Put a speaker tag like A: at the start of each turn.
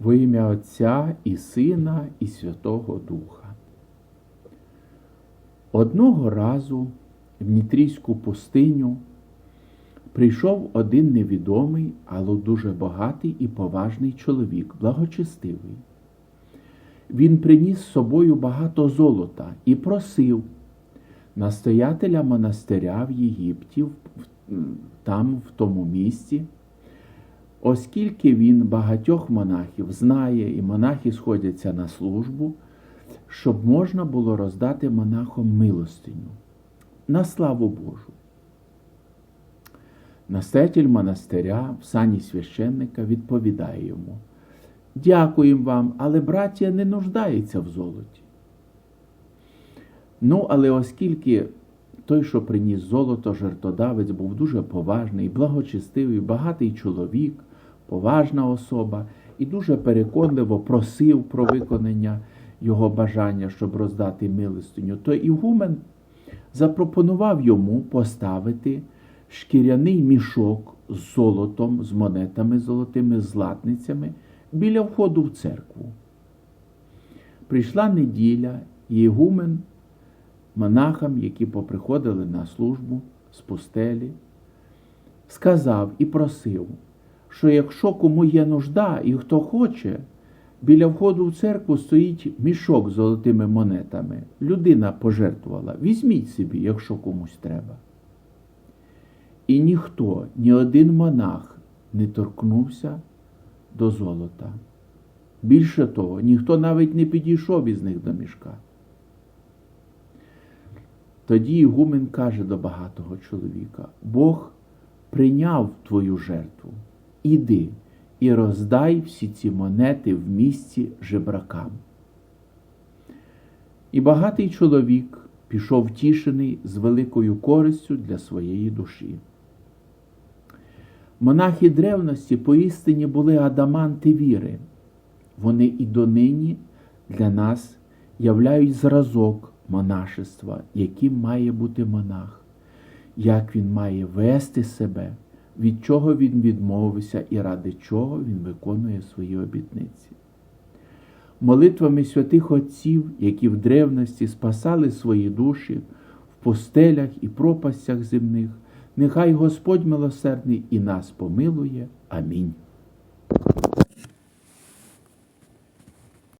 A: Во ім'я Отця і Сина, і Святого Духа. Одного разу в Нітрійську пустиню прийшов один невідомий, але дуже багатий і поважний чоловік, благочестивий. Він приніс з собою багато золота і просив настоятеля монастиря в Єгипті, там, в тому місці, оскільки він багатьох монахів знає, і монахи сходяться на службу, щоб можна було роздати монахам милостиню на славу Божу. Настоятель монастиря в сані священника відповідає йому: Дякуємо вам, але браття не нуждається в золоті. Ну, але оскільки той, що приніс золото, жертодавець, був дуже поважний, благочестивий, багатий чоловік, поважна особа, і дуже переконливо просив про виконання його бажання, щоб роздати милостиню, то Ігумен запропонував йому поставити шкіряний мішок з золотом, з монетами золотими, з латницями біля входу в церкву. Прийшла неділя, і Ігумен монахам, які поприходили на службу з пустелі, сказав і просив, що якщо кому є нужда і хто хоче, біля входу в церкву стоїть мішок з золотими монетами. Людина пожертвувала. Візьміть собі, якщо комусь треба. І ніхто, ні один монах не торкнувся до золота. Більше того, ніхто навіть не підійшов із них до мішка. Тоді Ігумен каже до багатого чоловіка: Бог прийняв твою жертву. Іди і роздай всі ці монети в місті жебракам. І багатий чоловік пішов втішений з великою користю для своєї душі. Монахи древності поістині були адаманти віри. Вони і донині для нас являють зразок монашества, яким має бути монах, як він має вести себе, від чого він відмовився і ради чого він виконує свої обітниці. Молитвами святих Отців, які в древності спасали свої душі в постелях і пропастях земних, нехай Господь милосердний і нас помилує. Амінь.